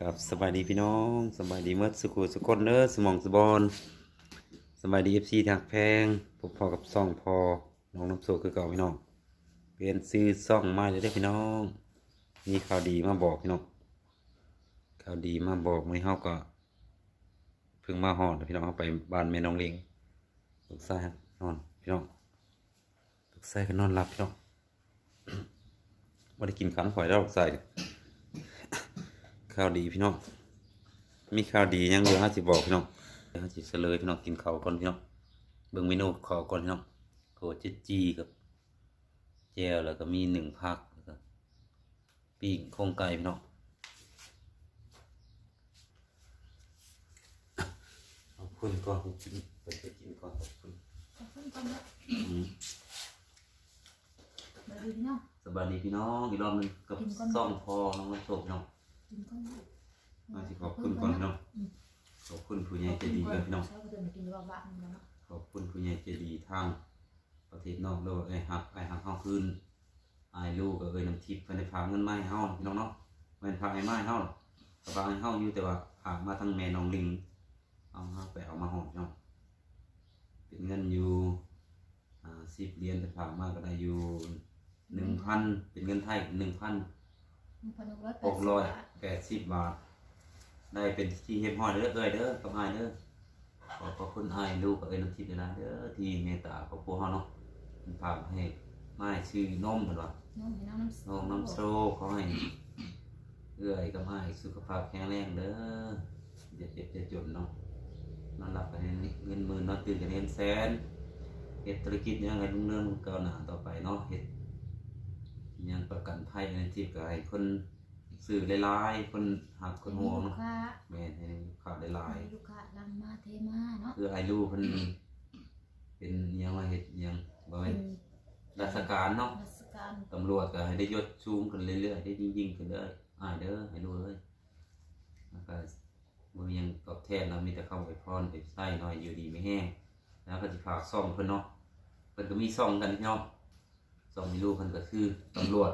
ครับสบายดีพี่น้องสบายดีเมื่อสุขุสุคนเนอสมองสบอนสบายดีเอฟซีทางแพงพบพอกับซ่องพอน้องน้ำโซคือเก่าพี่น้องเปลี่ยนซื้อซ่องมาเลยได้พี่น้องมีข่าวดีมาบอกพี่น้องข่าวดีมาบอกมื้อนี้เฮาก็เพิ่งมาหอดพี่น้องเอาไปบ้านแม่น้องเลี้ยงลูกชายนอนพี่น้องลูกชายก็นอนหลับพี่น้องบ่ได้กินข้าวข่อยแล้วลูกชาย ข่าวดีพี่น้อง มีข่าวดียังเหลือห้าสิบอกพี่น้องเดี๋ยวห้าสิเฉลยพี่น้องกินข้าวก่อนพี่น้อง เบิ่งเมนูข้าวก่อนพี่น้องโถเจดจีกับแจวแล้วก็มีหนึ่งผักแล้วก็ปิ้งโครงไก่พี่น้องขอบคุณก่อนกินไปไปกินก่อนขอบคุณขอบคุณก่อนนะอืมเดี๋ยวดูพี่น้องสบายดีพี่น้องอีกรอบหนึงกับกินก่อนซ่องพอน้องน้ำโซพี่น้อง กินก่อนนะมาสิขอบคุณก่อนพี่น้องขอบคุณผู้ใหญ่ใจดีเลยพี่น้องขอบคุณผู้ใหญ่ใจดีทางประเทศนอกด้วยไอ้หักไอ้หักเฮาคืนไอ้ลูกก็เอ้ยน้ำทิพย์ไปในฝาเงินมาให้เฮาพี่น้องเนาะแม่นฝาไอ้ไม้เฮาก็ฝากให้เฮาอยู่แต่ว่าฝากมาทางแม่น้องลิงเอามาไปเอามาหอมพี่น้องเป็นเงินอยู่อ่าสิบเหรียญแต่ฝามาก็ได้อยู่หนึ่งพันเป็นเงินไทยหนึ่ง พันหนึ่งพันหกร้อยแปหดกสิบร้อยบาทแปดสิบบาท ได้เป็นที่เฮ็ดห้อยเด้อเอ้ยเด้อกับอ้ายเด้อขอบพระคุณอ้ายลูกกับเอ้ยน้ำทิพย์เด้อนะเด้อที่เมตตาครอบครัวเฮาเนาะมันฝากให้ม่ายชื่อนมเพิ่นว่า น้องให้น้องน้ำน้องน้ำโซขอให้เอื้อยกับอ้ายสุขภาพแข็งแรงเด้ออย่าเจ็บอย่าจนเนาะนอนหลับกันให้เงินหมื่นนอนตื่นกันเงินแสนเฮ็ดธุรกิจยังไงรุ่งเรืองก้าวหน้าต่อไปเนาะเฮ็ดอิห ยังประกันภัยในที่ก็ให้คนซื้อหลายๆคนหักคนห่วงลูเนาะกค้าแม่นให้ข่าวได้หลายลูกค้าลังมาเทมาเนาะคือไอ้ลูกเพิ่นเป็นอิหยังว่าเฮ็ดอิหยังบ่เป็แม่นนราชการเนาะ ราชการตำรวจก็ให้ได้ยศสูงขึ้นเรื่อยๆได้ยิ่งๆขึ้นเด้ออ้ายเด้อให้รู้เลยแล้วก็บ่มีหยังตอบแทนเรามีแต่คำอวยพรไปใส่หน่อยอยู่ดีไม่แห้งแล้วก็สิฝากซ่องเพิ่นเนาะเพิ่นก็มีซ่องกันพี่น้อง ซ่องมีลูกเพิ่นก็คือตำรวจ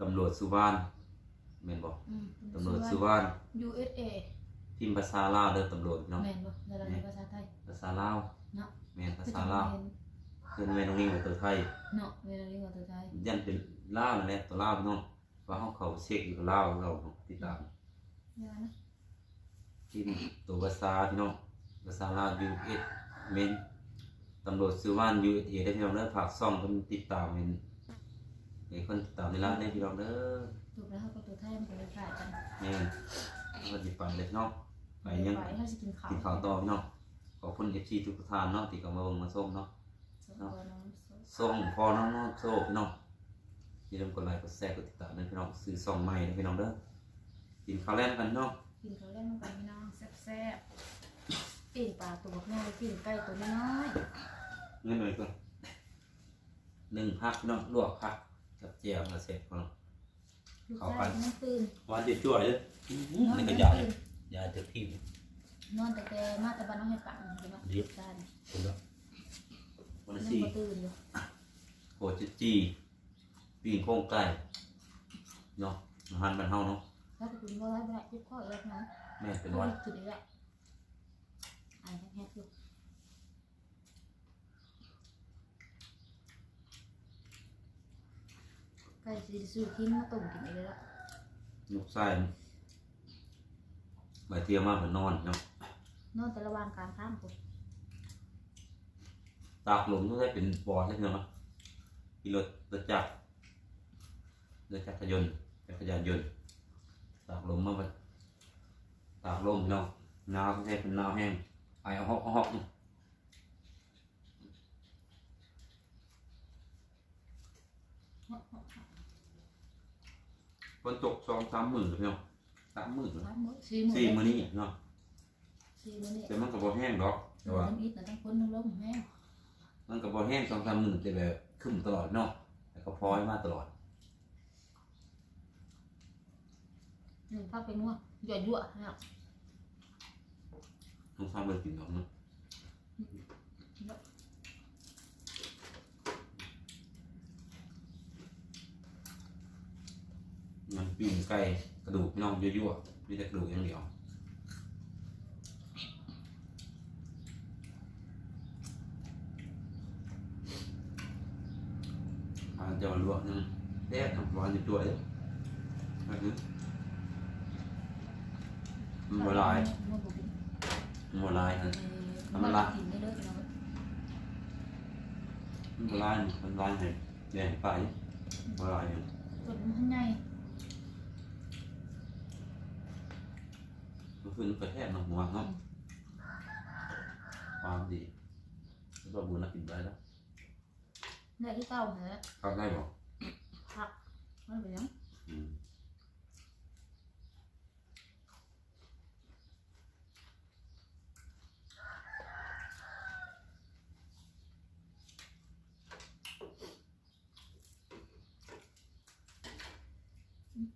ตำรวจสุวรรณแม่นบ่อืมตำรวจสุวรรณ USA พิมพ์ภาษาลาวเด้อตำรวจพี่น้องแม่นบ่ในระดับภาษาไทย ภาษาลาวเนาะ แม่นภาคือษาทำลาวเห็นคือแม่น้องนิ่งเป็นตัวไทย เนาะเวลาเรียกว่าตัวไทยยันเป็นลาวนั่นแหละตัวลาวพี่น้องว่าเขาเขาเช็คอยู่กับลาวเราติดตามเดี๋ยวนะที่ตัวภาษาพี่น้องภาษาลาว US เมน ตำรวจซื้อว่าน USA ได้พี่น้องเด้อฝากซ่องเพิ่นติดตามเห็นให้คนติดตามในร้านได้พี่น้องเด้อถูกแล้วเขาก็ตัวไทยมันก็เลยขายกันแม่นแล้วก็สิไปเลยพี่น้องไปยังไปเขาจะกินข้าวกินข้าวต่อพี่น้องขอบคุณ FC ทุกท่านเนาะที่เข้ามาเบิ่งมาชมเนาะสองตัวน้องสองส่งพอน้องน้องโซ่พี่น้องอย่าลืมกดไลค์กดแชร์กดติดตามด้วยพี่น้องซื้อซองใหม่นะพี่น้องเด้อกินข้าวแล่นกันเนาะกินข้าวแล่นกันพี่น้องแซ่บๆ ปิ้งปลาตัวบักน้อยปิ้งไก่ตัวน้อยเงินหน่อยก่อนหนึ่งพักพี่น้องลวกพักกับเจียวมาเสร็จพี่น้องลูกชายก็ไม่ตื่นหวานเจ็ดจ่วยเลยอื้อหือนอนนี่ไม่ก็ยาตื่นยาจะพิมพ์นอนแต่แกมาแต่บ้านน้องให้ปังใช่ไหมเดี๋ยวจานคุณละวันนั่ละงสี่มาตื่นอยู่โหจิจีปีนโค้งไก่เนาะอาหารบ้านเฮาเนาะถ้าจะกินก็ได้ไม่ได้ยิบข้ออีกนะแม่เป็นหวันจุดอีกแล้ว ไอ้แฮกอยู่ไก่สีสูทิ้งมาต้มกินอีกแล้วลูกไส้ใบเทียมมาเหมือนนอนเนาะนอนแต่ระหว่างกลางข้ามผมตากลมต้องได้เป็นบอดเลยเนาะขี่รถรถจักรรถจักรยานต์จักรยานยนต์ตากลมมาไปตากลมเนาะหนาวต้องใช้เป็นหนาวแห้ง ไอเอาหอกเอาหอกฝนตกสองสามหมื่นเนาะสามหมื่นสามมื้อสี่มื้อสี่มื้อนี้เนาะสี่มื้อนี่แต่มันก็บ่แห้งดอกแต่ว่าน้ำอิดนะทั้งคนทั้งลมแม่มันก็บ่แห้งสองสามหมื่นแต่แบบขึ้นตลอดเนาะแต่ก็พลอยมาตลอดหนึ่งพักไปนัวหยอดยั่วนะ ต้องทำเบอร์กินดอกเนาะมันปิ้งไก่กระดูกพี่องยั่วๆมีแต่กระดูกอย่างเดียวอาจะลวกนึงแดดน้ำร้อนอยู่ตัวเด้ออันนี้มันบ่หลาย มันบ่ มันบ่หลายนะเออทำมันละกินได้เลยเนาะมันบ่หลายนี่มันหลายให้แดงไปบ่หลายอยู่ส่วนมันข้างในมันคือมันกระแทกน้ำหัวเนาะความดีแล้วก็บุญนักกินได้แล้วได้ที่เก้าเหรอเข้าได้บ่ผักมันเป็นหยัง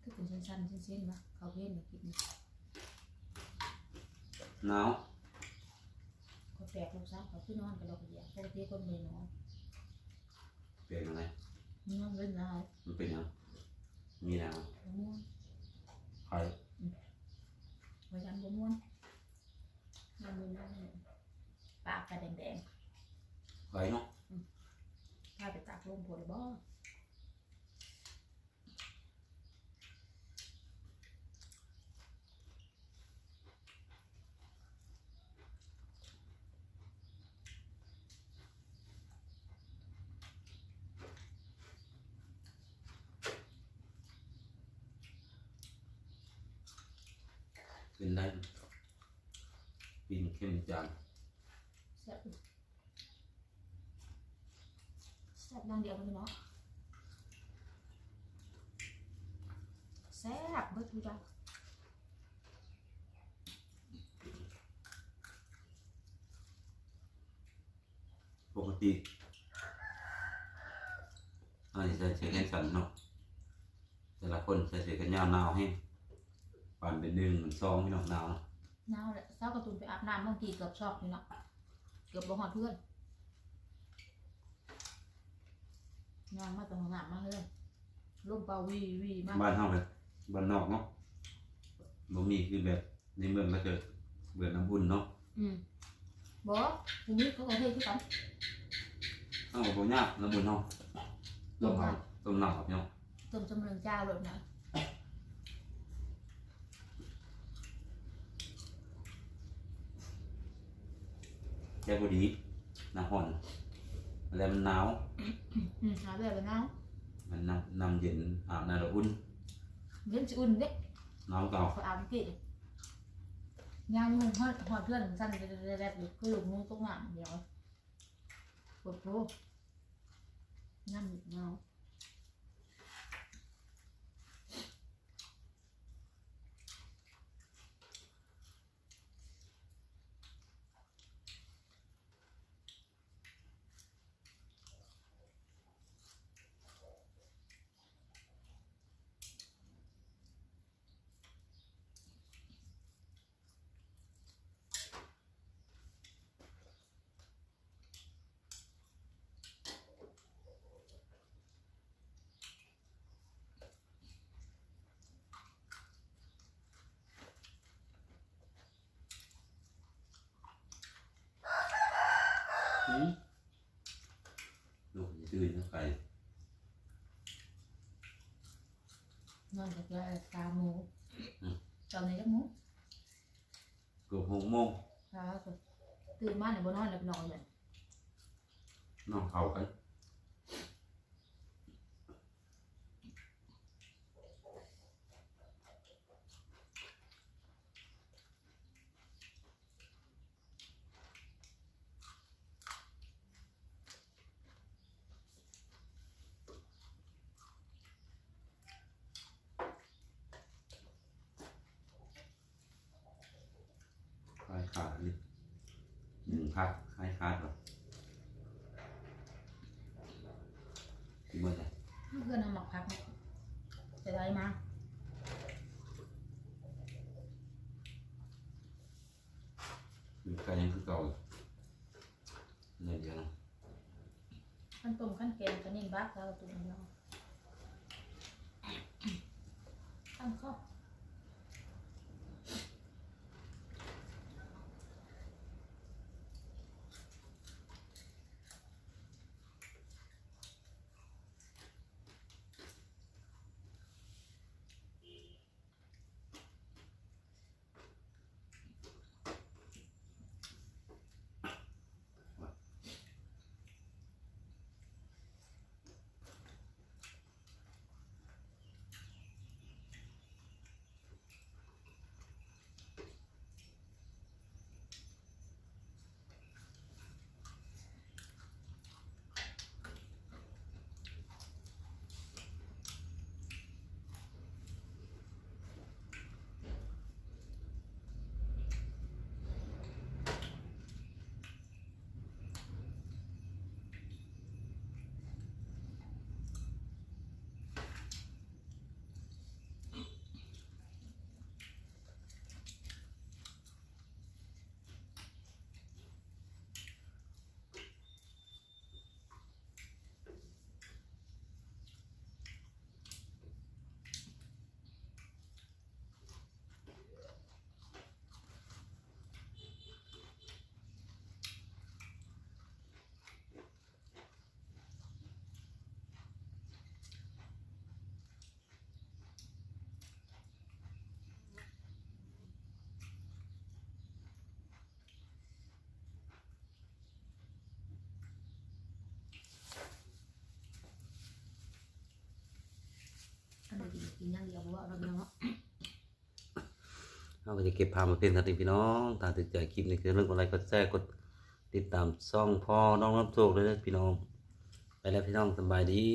ก็เป็นชั้นๆเส้นๆวะเขาเว้นมากินหนาวเขาแปลกลูกสาวเขาขึ้นนอนกับเราคนเดียวปกติคนไม่นอนเปลี่ยนอะไรนอนเล่นได้มันเป็นหยังมีหนาวบ่ม่วนใครไว้ยันบ่ม่วนนอนเล่นได้ปากกระแดงใครเนาะๆถ้าไปตากลมผลบ่ เป็นได้ปีนเข้มจานแซ่บอยู่แซ่บดังเดียวกันเนาะแซ่บเบิดทุกอย่างปกติอันนี้ใส่เสื้อแขนสั้นเนาะแต่ละคนใส่เสื้อแขนยาวหนาวแห้ง ปั่นเป็นหนึ่งเป็นสองพี่น้องหนาวเนาะหนาวแหละเช้ากระตุนไปอาบน้ำบางทีเกือบชอกนี่เนาะเกือบบ่ฮอดเพื่อนนอนมาตรงห้องน้ำมาเลยลมเป่าวีวีมากบ้านเฮาเลยบ้านนอกเนาะบ่มีคือแบบในเมืองก็จะเบื่อน้ำบุญเนาะอืมบ่ทีนี้เขาก็เทคือกันเฮาก็บ่ยากน้ำบุญเฮาต้มเฮาต้มน้ำครับเนาะต้มจำเริงเจ้าเลยนะ แค่บ่ดีหน้าร้อนแล้วมันหนาวอืมหาแบบไปน้มันน้ำน้ำเย็นอาบน้ำแล้วอุ่นำเล่นสิอุ่นเด้หนาวเก่าเขาอาบกี่ยามมึงฮอดฮอดเพื่อนสั้นแรกๆเลยคือลูกมึงตกน้ำเดี๋ยวปวดโผน้ำเงา หืมลูกจะตื่นนะไป นอนกับยาตาหมูตอนนี้จักหมูเกือบหกโมงครับตื่นมาเนี่ยบนนอนหลับนอนเลยนอนเข่ากัน ขาดนี่หนึ่งพักคลายขาดหรอเมื่อไหร่เพื่อนเอาหมักพักจะได้มาอยู่กันยังคือเก่าอยู่เนี่ยเดียวนะขั้นต้มขั้นแกงกันนี่บ้าแล้วตุ้มเนาะตั้งเข้าอั เอาก็จะเก็บภาพมาเป็นทันทีพี่น้องตามติดใจคลิปนี้คือเรื่องอะไรก็แชร์กดติดตามซ่องพ่อน้องน้ำโชคเลยนะพี่น้อง ไปแล้วพี่น้องสบายดี